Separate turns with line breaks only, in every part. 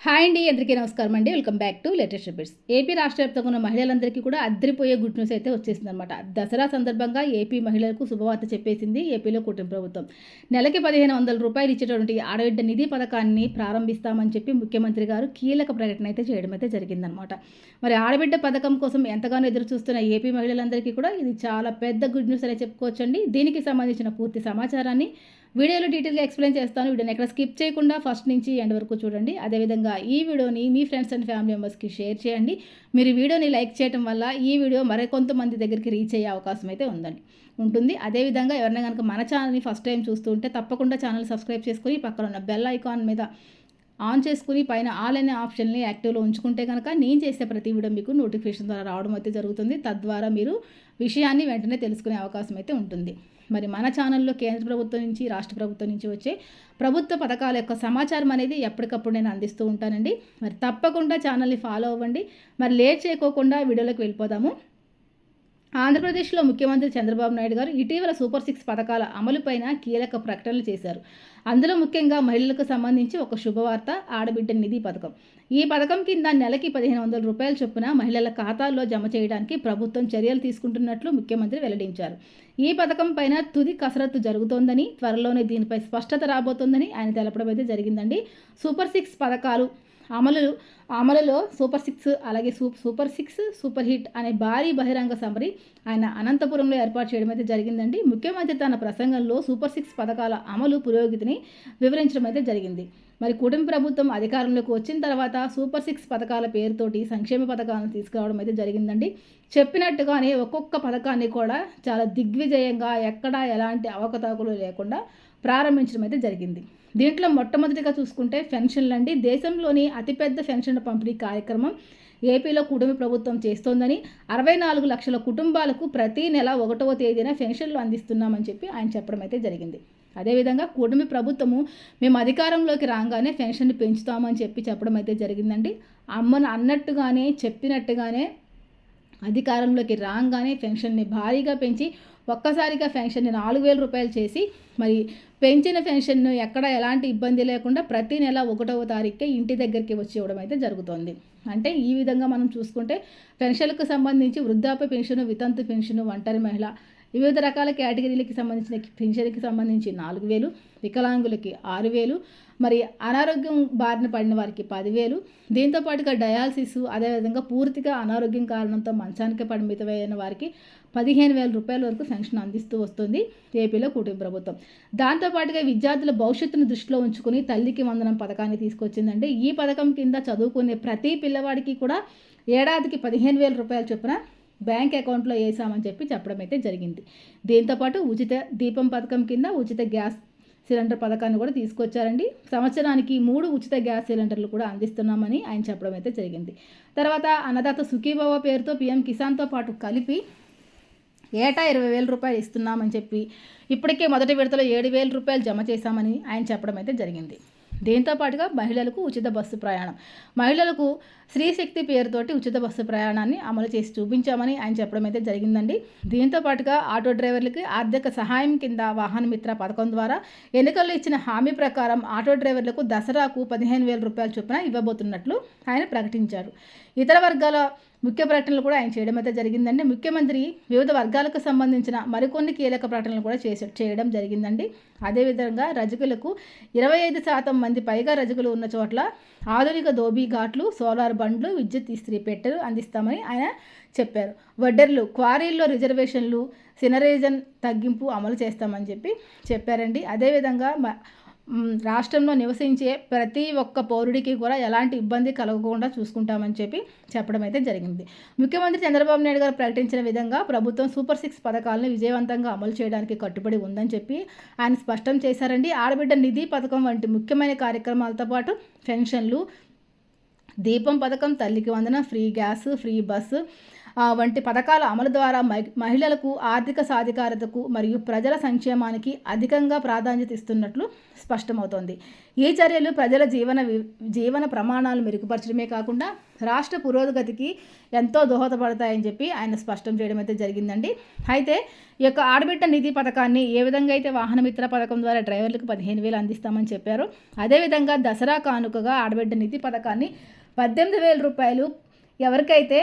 Hi అండి అందరికీ నమస్కారం అండి. Welcome back to latest repeats AP రాష్ట్ర వ్యాప్తంగా ఉన్న మహిళలందరికీ కూడా అద్దరిపోయే గుడ్ న్యూస్ అయితే వచ్చేసింది అనమాట దసరా సందర్భంగా ఏపీ మహిళలకు శుభవార్త చెప్పేసింది ఏపీలో కుటుంబ ప్రభుత్వం. నెలకి పదిహేను వందల రూపాయలు ఇచ్చేటువంటి ఆడబిడ్డ నిధి పథకాన్ని ప్రారంభిస్తామని చెప్పి ముఖ్యమంత్రి గారు కీలక ప్రకటన అయితే చేయడం అయితే జరిగిందనమాట మరి ఆడబిడ్డ పథకం కోసం ఎంతగానో ఎదురు చూస్తున్న ఏపీ మహిళలందరికీ కూడా ఇది చాలా పెద్ద గుడ్ న్యూస్ అనే చెప్పుకోవచ్చండి. దీనికి సంబంధించిన పూర్తి సమాచారాన్ని వీడియోలో డీటెయిల్గా ఎక్స్ప్లెయిన్ చేస్తాను. వీడియోని ఎక్కడ స్కిప్ చేయకుండా ఫస్ట్ నుంచి ఎండ్ వరకు చూడండి. అదేవిధంగా ఈ వీడియోని మీ ఫ్రెండ్స్ అండ్ ఫ్యామిలీ మెంబర్స్కి షేర్ చేయండి. మీరు వీడియోని లైక్ చేయడం వల్ల ఈ వీడియో మరికొంతమంది దగ్గరికి రీచ్ అయ్యే అవకాశం అయితే ఉందండి. ఉంటుంది. అదేవిధంగా ఎవరైనా కనుక మన ఛానల్ని ఫస్ట్ టైం చూస్తూ ఉంటే తప్పకుండా ఛానల్ సబ్స్క్రైబ్ చేసుకుని పక్కన ఉన్న బెల్ ఐకాన్ మీద ఆన్ చేసుకుని పైన ఆల్ అనే ఆప్షన్ని యాక్టివ్లో ఉంచుకుంటే కనుక నేను చేసే ప్రతి వీడియో మీకు నోటిఫికేషన్ ద్వారా రావడం అయితే జరుగుతుంది. తద్వారా మీరు విషయాన్ని వెంటనే తెలుసుకునే అవకాశం అయితే ఉంటుంది. మరి మన ఛానల్లో కేంద్ర ప్రభుత్వం నుంచి రాష్ట్ర ప్రభుత్వం నుంచి వచ్చే ప్రభుత్వ పథకాల యొక్క సమాచారం అనేది ఎప్పటికప్పుడు నేను అందిస్తూ ఉంటానండి. మరి తప్పకుండా ఛానల్ని ఫాలో అవ్వండి. మరి లేట్ చేయకోకుండా వీడియోలోకి వెళ్ళిపోదాము. ఆంధ్రప్రదేశ్లో ముఖ్యమంత్రి చంద్రబాబు నాయుడు గారు ఇటీవల సూపర్ సిక్స్ పథకాల అమలుపైన కీలక ప్రకటనలు చేశారు. అందులో ముఖ్యంగా మహిళలకు సంబంధించి ఒక శుభవార్త ఆడబిడ్డ నిధి పథకం. ఈ పథకం కింద నెలకి పదిహేను వందల రూపాయల చొప్పున మహిళల ఖాతాల్లో జమ చేయడానికి ప్రభుత్వం చర్యలు తీసుకుంటున్నట్లు ముఖ్యమంత్రి వెల్లడించారు. ఈ పథకం పైన తుది కసరత్తు జరుగుతోందని త్వరలోనే దీనిపై స్పష్టత రాబోతోందని ఆయన తెలపడం అయితే జరిగిందండి. సూపర్ సిక్స్ పథకాలు అమలు అమలులో సూపర్ సిక్స్ అలాగే సూప్ సూపర్ సిక్స్ సూపర్ హిట్ అనే భారీ బహిరంగ సమరి ఆయన అనంతపురంలో ఏర్పాటు చేయడం అయితే జరిగిందండి. ముఖ్యమంత్రి తన ప్రసంగంలో సూపర్ సిక్స్ పథకాల అమలు పురోగతిని వివరించడం అయితే జరిగింది. మరి కుటుంబ ప్రభుత్వం అధికారంలోకి వచ్చిన తర్వాత సూపర్ సిక్స్ పథకాల పేరుతోటి సంక్షేమ పథకాలను తీసుకురావడం అయితే జరిగిందండి. చెప్పినట్టుగానే ఒక్కొక్క పథకాన్ని కూడా చాలా దిగ్విజయంగా ఎక్కడా ఎలాంటి అవకతవకలు లేకుండా ప్రారంభించడం అయితే జరిగింది. దీంట్లో మొట్టమొదటిగా చూసుకుంటే పెన్షన్లు అండి. దేశంలోని అతిపెద్ద పెన్షన్ పంపిణీ కార్యక్రమం ఏపీలో కుటుంబ ప్రభుత్వం చేస్తోందని అరవై నాలుగు లక్షల కుటుంబాలకు ప్రతి నెల ఒకటవ తేదీన పెన్షన్లు అందిస్తున్నామని చెప్పి ఆయన చెప్పడం అయితే జరిగింది. అదేవిధంగా కూటమి ప్రభుత్వము మేము అధికారంలోకి రాగానే పెన్షన్ పెంచుతామని చెప్పి చెప్పడం అయితే జరిగిందండి. అమ్మను అన్నట్టుగానే చెప్పినట్టుగానే అధికారంలోకి రాగానే పెన్షన్ని భారీగా పెంచి ఒక్కసారిగా పెన్షన్ని నాలుగు వేల రూపాయలు చేసి మరి పెంచిన పెన్షన్ను ఎక్కడ ఎలాంటి ఇబ్బంది లేకుండా ప్రతి నెల ఒకటవ తారీఖుకే ఇంటి దగ్గరికి వచ్చి ఇవ్వడం అయితే జరుగుతోంది. అంటే ఈ విధంగా మనం చూసుకుంటే పెన్షన్లకు సంబంధించి వృద్ధాప్య పెన్షన్ వితంతు పెన్షన్ ఒంటరి మహిళ వివిధ రకాల కేటగిరీలకి సంబంధించిన పెన్షన్కి సంబంధించి నాలుగు వేలు వికలాంగులకి ఆరు వేలు మరి అనారోగ్యం బారిన పడిన వారికి పదివేలు దీంతో పాటుగా డయాలసిస్ అదేవిధంగా పూర్తిగా అనారోగ్యం కారణంతో మంచానికి పరిమితమైన వారికి పదిహేను వేల రూపాయల వరకు పెన్షన్ అందిస్తూ వస్తుంది ఏపీలో కూటమి ప్రభుత్వం. దాంతోపాటుగా విద్యార్థుల భవిష్యత్తును దృష్టిలో ఉంచుకుని తల్లికి వందనం పథకాన్ని తీసుకొచ్చిందంటే ఈ పథకం కింద చదువుకునే ప్రతి పిల్లవాడికి కూడా ఏడాదికి పదిహేను వేల రూపాయల చొప్పున బ్యాంక్ అకౌంట్లో వేసామని చెప్పి చెప్పడం అయితే జరిగింది. దీంతోపాటు ఉచిత దీపం పథకం కింద ఉచిత గ్యాస్ సిలిండర్ పథకాన్ని కూడా తీసుకొచ్చారండి. సంవత్సరానికి మూడు ఉచిత గ్యాస్ సిలిండర్లు కూడా అందిస్తున్నామని ఆయన చెప్పడం అయితే జరిగింది. తర్వాత అన్నదాత సుఖీభవ పేరుతో పిఎం కిసాన్తో పాటు కలిపి ఏటా ఇరవై వేల రూపాయలు ఇస్తున్నామని చెప్పి ఇప్పటికే మొదటి విడతలో ఏడు వేల రూపాయలు జమ చేశామని ఆయన చెప్పడం అయితే జరిగింది. దీంతో పాటుగా మహిళలకు ఉచిత బస్సు ప్రయాణం. మహిళలకు స్త్రీశక్తి పేరుతోటి ఉచిత బస్సు ప్రయాణాన్ని అమలు చేసి చూపించామని ఆయన చెప్పడం అయితే జరిగిందండి. దీంతో పాటుగా ఆటో డ్రైవర్లకి ఆర్థిక సహాయం కింద వాహన మిత్ర పథకం ద్వారా ఎన్నికల్లో ఇచ్చిన హామీ ప్రకారం ఆటో డ్రైవర్లకు దసరాకు పదిహేను వేల రూపాయల చొప్పున ఇవ్వబోతున్నట్లు ఆయన ప్రకటించారు. ఇతర వర్గాల ముఖ్య ప్రకటనలు కూడా ఆయన చేయడం అయితే జరిగిందండి. ముఖ్యమంత్రి వివిధ వర్గాలకు సంబంధించిన మరికొన్ని కీలక ప్రకటనలు కూడా చేసే చేయడం జరిగిందండి. అదేవిధంగా రజకులకు ఇరవై ఐదు శాతం మంది పైగా రజకులు ఉన్న చోట్ల ఆధునిక దోబీ ఘాట్లు సోలార్ బండ్లు విద్యుత్ ఇస్త్రీ పెట్టెలు అందిస్తామని ఆయన చెప్పారు. వడ్డర్లు క్వారీల్లో రిజర్వేషన్లు సినరేజన్ తగ్గింపు అమలు చేస్తామని చెప్పి చెప్పారండి. అదేవిధంగా రాష్ట్రంలో నివసించే ప్రతి ఒక్క పౌరుడికి కూడా ఎలాంటి ఇబ్బంది కలగకుండా చూసుకుంటామని చెప్పి చెప్పడం అయితే జరిగింది. ముఖ్యమంత్రి చంద్రబాబు నాయుడు గారు ప్రకటించిన విధంగా ప్రభుత్వం సూపర్ సిక్స్ పథకాలను విజయవంతంగా అమలు చేయడానికి కట్టుబడి ఉందని చెప్పి ఆయన స్పష్టం చేశారండి. ఆడబిడ్డ నిధి పథకం వంటి ముఖ్యమైన కార్యక్రమాలతో పాటు పెన్షన్లు దీపం పథకం తల్లికి వందన ఫ్రీ గ్యాస్ ఫ్రీ బస్సు వంటి పథకాల అమలు ద్వారా మహిళలకు ఆర్థిక సాధికారతకు మరియు ప్రజల సంక్షేమానికి అధికంగా ప్రాధాన్యత ఇస్తున్నట్లు స్పష్టమవుతోంది. ఈ చర్యలు ప్రజల జీవన జీవన ప్రమాణాలు మెరుగుపరచడమే కాకుండా రాష్ట్ర పురోగతికి ఎంతో దోహదపడతాయని చెప్పి ఆయన స్పష్టం చేయడం అయితే జరిగిందండి. అయితే ఈ యొక్క ఆడబిడ్డ నిధి పథకాన్ని ఏ విధంగా అయితే వాహనమిత్ర పథకం ద్వారా డ్రైవర్లకు పదిహేను వేలు అందిస్తామని చెప్పారు అదేవిధంగా దసరా కానుకగా ఆడబిడ్డ నిధి పథకాన్ని పద్దెనిమిది వేల రూపాయలు ఎవరికైతే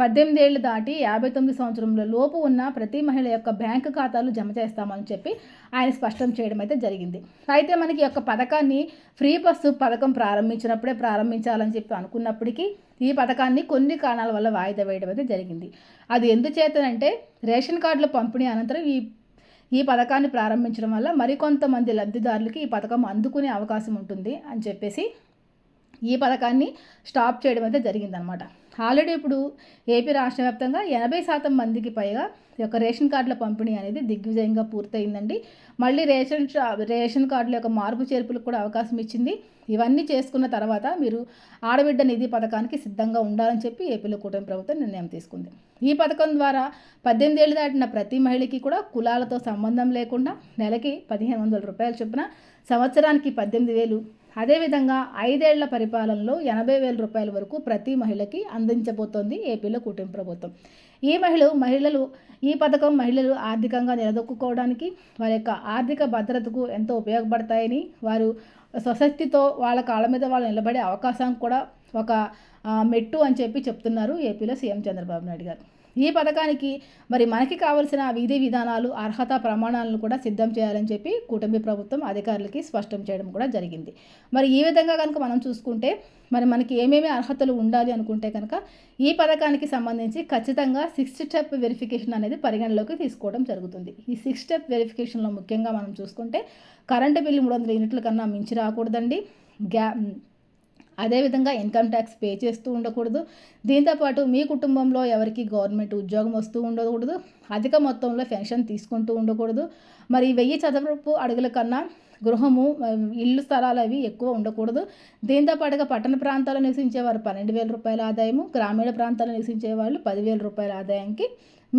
పద్దెనిమిది ఏళ్ళు దాటి యాభై తొమ్మిది సంవత్సరంలో లోపు ఉన్న ప్రతి మహిళ యొక్క బ్యాంకు ఖాతాలు జమ చేస్తామని చెప్పి ఆయన స్పష్టం చేయడం అయితే జరిగింది. అయితే మనకి ఈ యొక్క పథకాన్ని ఫ్రీ బస్సు పథకం ప్రారంభించినప్పుడే ప్రారంభించాలని చెప్పి అనుకున్నప్పటికీ ఈ పథకాన్ని కొన్ని కారణాల వల్ల వాయిదా వేయడం అయితే జరిగింది. అది ఎందుచేతనంటే రేషన్ కార్డుల పంపిణీ అనంతరం ఈ ఈ పథకాన్ని ప్రారంభించడం వల్ల మరికొంతమంది లబ్ధిదారులకి ఈ పథకం అందుకునే అవకాశం ఉంటుంది అని చెప్పేసి ఈ పథకాన్ని స్టాప్ చేయడం అయితే జరిగిందనమాట. ఆల్రెడీ ఇప్పుడు ఏపీ రాష్ట్ర వ్యాప్తంగా ఎనభై శాతం మందికి పైగా యొక్క రేషన్ కార్డుల పంపిణీ అనేది దిగ్విజయంగా పూర్తయిందండి. మళ్ళీ రేషన్ రేషన్ కార్డుల యొక్క మార్పు చేర్పులకు కూడా అవకాశం ఇచ్చింది. ఇవన్నీ చేసుకున్న తర్వాత మీరు ఆడబిడ్డ నిధి పథకానికి సిద్ధంగా ఉండాలని చెప్పి ఏపీలో కూటమి ప్రభుత్వం నిర్ణయం తీసుకుంది. ఈ పథకం ద్వారా పద్దెనిమిది ఏళ్ళు దాటిన ప్రతి మహిళకి కూడా కులాలతో సంబంధం లేకుండా నెలకి పదిహేను వందల రూపాయల చొప్పున సంవత్సరానికి పద్దెనిమిది వేలు అదేవిధంగా ఐదేళ్ళ పరిపాలనలో ఎనభై వేల రూపాయల వరకు ప్రతి మహిళకి అందించబోతోంది ఏపీలో కూటమి ప్రభుత్వం. ఈ మహిళలు మహిళలు ఈ పథకం మహిళలు ఆర్థికంగా నిలదొక్కుకోవడానికి వారి యొక్క ఆర్థిక భద్రతకు ఎంతో ఉపయోగపడతాయని వారు స్వశక్తితో వాళ్ళ కాళ్ళ మీద వాళ్ళు నిలబడే అవకాశం కూడా ఒక మెట్టు అని చెప్పి చెప్తున్నారు ఏపీలో సీఎం చంద్రబాబు నాయుడు గారు. ఈ పథకానికి మరి మనకి కావలసిన విధి విధానాలు అర్హత ప్రమాణాలను కూడా సిద్ధం చేయాలని చెప్పి కూటమి ప్రభుత్వం అధికారులకి స్పష్టం చేయడం కూడా జరిగింది. మరి ఈ విధంగా కనుక మనం చూసుకుంటే మరి మనకి ఏమేమి అర్హతలు ఉండాలి అనుకుంటే కనుక ఈ పథకానికి సంబంధించి ఖచ్చితంగా సిక్స్ స్టెప్ వెరిఫికేషన్ అనేది పరిగణలోకి తీసుకోవడం జరుగుతుంది. ఈ సిక్స్ స్టెప్ వెరిఫికేషన్లో ముఖ్యంగా మనం చూసుకుంటే కరెంటు బిల్లు మూడు వందల యూనిట్ల కన్నా మించి రాకూడదండి. గ్యా అదేవిధంగా ఇన్కమ్ ట్యాక్స్ పే చేస్తూ ఉండకూడదు. దీంతోపాటు మీ కుటుంబంలో ఎవరికి గవర్నమెంట్ ఉద్యోగం వస్తూ ఉండకూడదు. అధిక మొత్తంలో పెన్షన్ తీసుకుంటూ ఉండకూడదు. మరి వెయ్యి చదరపు అడుగుల కన్నా గృహము ఇల్లు స్థలాలు అవి ఎక్కువ ఉండకూడదు. దీంతో పాటుగా పట్టణ ప్రాంతాల్లో నివసించే వారు పన్నెండు వేల రూపాయల ఆదాయము గ్రామీణ ప్రాంతాల్లో నివసించే వాళ్ళు పదివేల రూపాయల ఆదాయానికి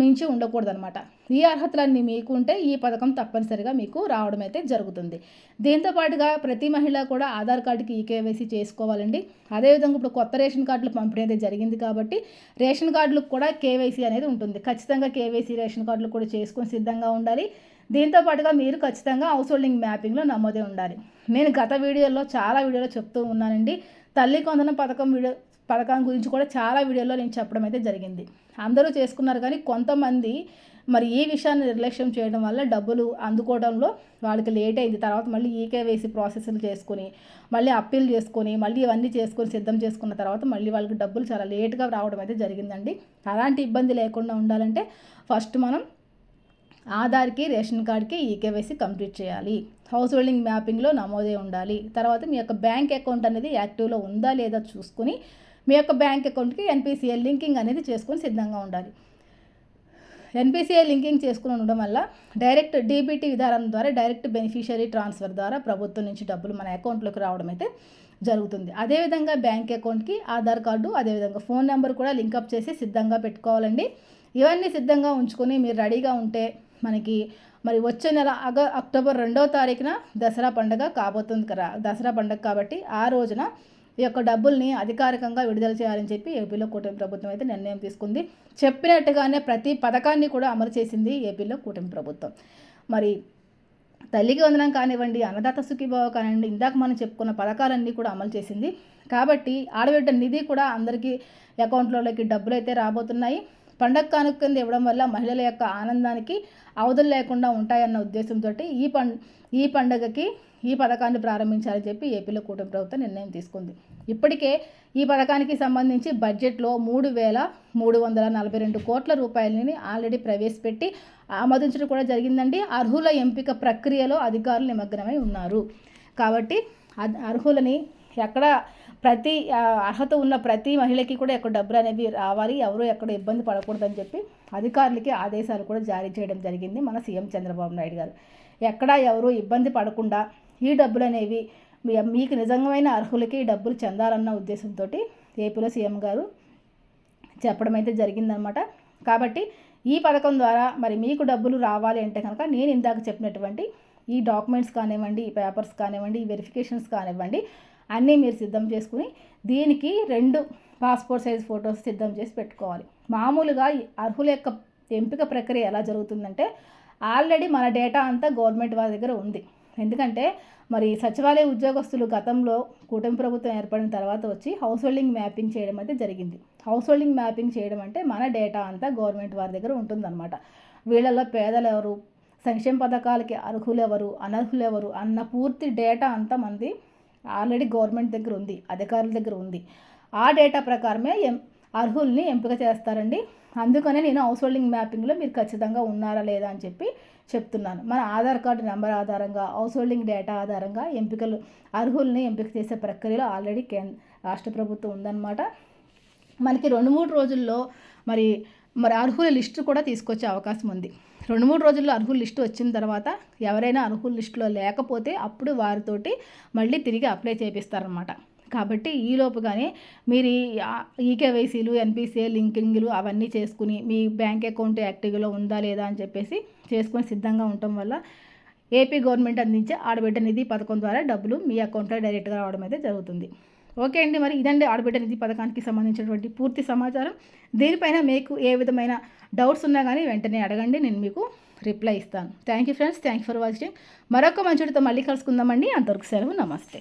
మించి ఉండకూడదనమాట ఈ అర్హతలన్నీ మీకు ఉంటే ఈ పథకం తప్పనిసరిగా మీకు రావడం అయితే జరుగుతుంది. దీంతో పాటుగా ప్రతి మహిళ కూడా ఆధార్ కార్డుకి ఈకేవైసీ చేసుకోవాలండి. అదేవిధంగా ఇప్పుడు కొత్త రేషన్ కార్డులు పంపిణీ అయితే జరిగింది కాబట్టి రేషన్ కార్డులకు కూడా కేవైసీ అనేది ఉంటుంది. ఖచ్చితంగా కేవైసీ రేషన్ కార్డులు కూడా చేసుకొని సిద్ధంగా ఉండాలి. దీంతో పాటుగా మీరు ఖచ్చితంగా హౌస్ హోల్డింగ్ మ్యాపింగ్లో నమోదే ఉండాలి. నేను గత వీడియోలో చాలా వీడియోలో చెప్తూ ఉన్నానండి. తల్లి కొందనం పథకం వీడియో పథకం గురించి కూడా చాలా వీడియోలో నేను చెప్పడం అయితే జరిగింది. అందరూ చేసుకున్నారు కానీ కొంతమంది మరి ఈ విషయాన్ని నిర్లక్ష్యం చేయడం వల్ల డబ్బులు అందుకోవడంలో వాళ్ళకి లేట్ అయింది. తర్వాత మళ్ళీ ఈకేవేసి ప్రాసెస్లు చేసుకొని మళ్ళీ అప్పీల్ చేసుకొని మళ్ళీ ఇవన్నీ చేసుకొని సిద్ధం చేసుకున్న తర్వాత మళ్ళీ వాళ్ళకి డబ్బులు చాలా లేట్గా రావడం అయితే జరిగిందండి. అలాంటి ఇబ్బంది లేకుండా ఉండాలంటే ఫస్ట్ మనం ఆధార్కి రేషన్ కార్డ్కి ఈకేవైసీ కంప్లీట్ చేయాలి. హౌస్ హోల్డింగ్ మ్యాపింగ్లో నమోదే ఉండాలి. తర్వాత మీ యొక్క బ్యాంక్ అకౌంట్ అనేది యాక్టివ్లో ఉందా లేదా చూసుకుని మీ యొక్క బ్యాంక్ అకౌంట్కి ఎన్పిసిఐ లింకింగ్ అనేది చేసుకొని సిద్ధంగా ఉండాలి. ఎన్పిసిఐ లింకింగ్ చేసుకుని ఉండడం వల్ల డైరెక్ట్ డీబీటీ విధానం ద్వారా డైరెక్ట్ బెనిఫిషియరీ ట్రాన్స్ఫర్ ద్వారా ప్రభుత్వం నుంచి డబ్బులు మన అకౌంట్లోకి రావడం అయితే జరుగుతుంది. అదేవిధంగా బ్యాంక్ అకౌంట్కి ఆధార్ కార్డు అదేవిధంగా ఫోన్ నెంబర్ కూడా లింకప్ చేసి సిద్ధంగా పెట్టుకోవాలండి. ఇవన్నీ సిద్ధంగా ఉంచుకొని మీరు రెడీగా ఉంటే మనకి మరి వచ్చే నెల అగ అక్టోబర్ రెండవ తారీఖున దసరా పండుగ కాబోతుంది కదా. దసరా పండుగ కాబట్టి ఆ రోజున ఈ యొక్క డబ్బుల్ని అధికారికంగా విడుదల చేయాలని చెప్పి ఏపీలో కూటమి ప్రభుత్వం అయితే నిర్ణయం తీసుకుంది. చెప్పినట్టుగానే ప్రతి పథకాన్ని కూడా అమలు చేసింది ఏపీలో కూటమి ప్రభుత్వం. మరి తల్లికి వందనం కానివ్వండి అన్నదాత సుఖీభావ కానివ్వండి ఇందాక మనం చెప్పుకున్న పథకాలన్నీ కూడా అమలు చేసింది. కాబట్టి ఆడబిడ్డ నిధి కూడా అందరికీ అకౌంట్లలోకి డబ్బులు అయితే రాబోతున్నాయి. పండగ కానుక కింద ఇవ్వడం వల్ల మహిళల యొక్క ఆనందానికి అవధులు లేకుండా ఉంటాయన్న ఉద్దేశంతో ఈ పం ఈ పండగకి ఈ పథకాన్ని ప్రారంభించాలని చెప్పి ఏపీలో కూటమి ప్రభుత్వం నిర్ణయం తీసుకుంది. ఇప్పటికే ఈ పథకానికి సంబంధించి బడ్జెట్లో మూడు వేల మూడు వందల నలభై రెండు కోట్ల రూపాయలని ఆల్రెడీ ప్రవేశపెట్టి ఆమోదించడం కూడా జరిగిందండి. అర్హుల ఎంపిక ప్రక్రియలో అధికారులు నిమగ్నమై ఉన్నారు. కాబట్టి అర్హులని ఎక్కడ ప్రతి అర్హత ఉన్న ప్రతి మహిళకి కూడా ఎక్కడ డబ్బులు అనేవి రావాలి ఎవరు ఎక్కడ ఇబ్బంది పడకూడదని చెప్పి అధికారులకి ఆదేశాలు కూడా జారీ చేయడం జరిగింది మన సీఎం చంద్రబాబు నాయుడు గారు. ఎక్కడ ఎవరు ఇబ్బంది పడకుండా ఈ డబ్బులు అనేవి మీకు నిజమైన అర్హులకి ఈ డబ్బులు చెందాలన్న ఉద్దేశంతో ఏపీలో సీఎం గారు చెప్పడం అయితే జరిగిందనమాట. కాబట్టి ఈ పథకం ద్వారా మరి మీకు డబ్బులు రావాలి అంటే కనుక నేను ఇందాక చెప్పినటువంటి ఈ డాక్యుమెంట్స్ కానివ్వండి ఈ పేపర్స్ కానివ్వండి ఈ వెరిఫికేషన్స్ కానివ్వండి అన్నీ మీరు సిద్ధం చేసుకుని దీనికి రెండు పాస్పోర్ట్ సైజ్ ఫొటోస్ సిద్ధం చేసి పెట్టుకోవాలి. మామూలుగా అర్హుల యొక్క ఎంపిక ప్రక్రియ ఎలా జరుగుతుందంటే ఆల్రెడీ మన డేటా అంతా గవర్నమెంట్ వారి దగ్గర ఉంది. ఎందుకంటే మరి సచివాలయ ఉద్యోగస్తులు గతంలో కూటమి ప్రభుత్వం ఏర్పడిన తర్వాత వచ్చి హౌస్ హోల్డింగ్ మ్యాపింగ్ చేయడం అయితే జరిగింది. హౌస్ హోల్డింగ్ మ్యాపింగ్ చేయడం అంటే మన డేటా అంతా గవర్నమెంట్ వారి దగ్గర ఉంటుందన్నమాట. వీళ్ళలో పేదలు ఎవరు సంక్షేమ పథకాలకి అర్హులు ఎవరు అనర్హులు ఎవరు అన్న పూర్తి డేటా అంతా మంది ఆల్రెడీ గవర్నమెంట్ దగ్గర ఉంది అధికారుల దగ్గర ఉంది. ఆ డేటా ప్రకారమే ఎం అర్హుల్ని ఎంపిక చేస్తారండి. అందుకనే నేను హౌస్ హోల్డింగ్ మ్యాపింగ్లో మీరు ఖచ్చితంగా ఉన్నారా లేదా అని చెప్పి చెప్తున్నాను. మన ఆధార్ కార్డు నెంబర్ ఆధారంగా హౌస్ హోల్డింగ్ డేటా ఆధారంగా ఎంపికలు అర్హుల్ని ఎంపిక చేసే ప్రక్రియలో ఆల్రెడీ కేంద్ర రాష్ట్ర ప్రభుత్వం ఉందన్నమాట. మనకి రెండు మూడు రోజుల్లో మరి మరి అర్హుల లిస్టు కూడా తీసుకొచ్చే అవకాశం ఉంది. రెండు మూడు రోజుల్లో అర్హుల లిస్టు వచ్చిన తర్వాత ఎవరైనా అర్హుల లిస్టులో లేకపోతే అప్పుడు వారితోటి మళ్ళీ తిరిగి అప్లై చేపిస్తారనమాట కాబట్టి ఈలోపుగానే మీరు ఈకేవైసీలు ఎన్పిసిఏ లింకింగ్లు అవన్నీ చేసుకుని మీ బ్యాంక్ అకౌంట్ యాక్టివ్లో ఉందా లేదా అని చెప్పేసి చేసుకుని సిద్ధంగా ఉండటం వల్ల ఏపీ గవర్నమెంట్ అందించే ఆడబిడ్డ నిధి పథకం ద్వారా డబ్బులు మీ అకౌంట్లో డైరెక్ట్గా రావడం అయితే జరుగుతుంది. ఓకే అండి మరి ఇదండి ఆడబిడ్డ నిధి పథకానికి సంబంధించినటువంటి పూర్తి సమాచారం. దీనిపైన మీకు ఏ విధమైన డౌట్స్ ఉన్నా కానీ వెంటనే అడగండి నేను మీకు రిప్లై ఇస్తాను. Thank you friends thank you for watching. మరొక మంచుడితో మళ్ళీ కలుసుకుందామండి. అంతవరకు సెలవు నమస్తే.